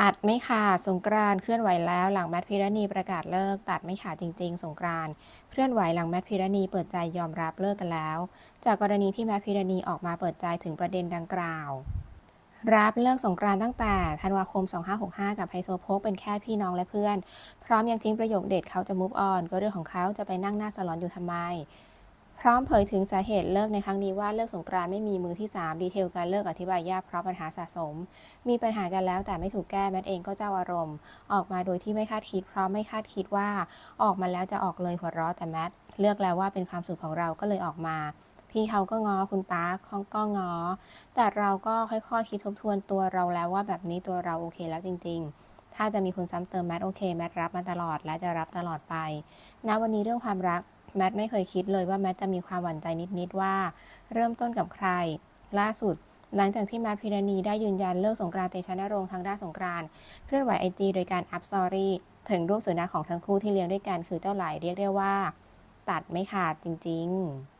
ตัดไม่ขาดสงกรานต์เคลื่อนไหวแล้วหลังแมทพิรณีประกาศเลิก ตัดไม่ขาดจริง ๆ สงกรานต์เคลื่อนไหวหลังแมทพิรณีเปิดใจยอมรับเลิกกันแล้ว จากกรณีที่แมทพิรณีออกมาเปิดใจถึงประเด็นดังกล่าว รับเลิกสงกรานต์ตั้งแต่ธันวาคม 2565 กับไฮโซโพกเป็นแค่พี่น้องและเพื่อน พร้อมยังทิ้งประโยคเด็ดเขาจะมุฟออนก็เรื่องของเขาจะไปนั่งหน้าสลอนอยู่ทำไม พร้อมเผยถึงสาเหตุเลิกในครั้งนี้ว่าเลิกสงกรานต์ไม่มีมือที่ 3 ดีเทลการเลิกอธิบายยากเพราะปัญหาสะสม มีปัญหากันแล้วแต่ไม่ถูกแก้แมทเองก็เจ้าอารมณ์ ออกมาโดยที่ไม่คาดคิด เพราะไม่คาดคิดว่า ออกมาแล้วจะออกเลยหัวเราะแต่แมทเลือกแล้วว่าเป็นความสุขของเราก็เลยออกมา พี่เขาก็งอคุณป้าเขาก็งอ แต่เราก็ค่อยๆคิดทบทวนตัวเราแล้วว่าแบบนี้ตัวเราโอเคแล้วจริง ๆถ้าจะมีคนซ้ำเติมแมทโอเคแมทรับมาตลอดและจะรับตลอดไป ณ วันนี้เรื่องความรัก แมทไม่เคยคิดเลยว่าแมทจะมีความหวั่นใจนิดๆว่า เริ่มต้นกับใคร ล่าสุด หลังจากที่แมทพิรณีได้ยืนยันเลิกสงกรานต์เตชะนรงค์ทางด้านสงกรานต์เคลื่อนไหวไอจีโดยการอัพสตอรี่ถึงรูปสุนัขของทั้งคู่ที่เลี้ยงด้วยกันคือเจ้าหลายเรียกได้ว่า ตัดไม่ขาดจริง ๆ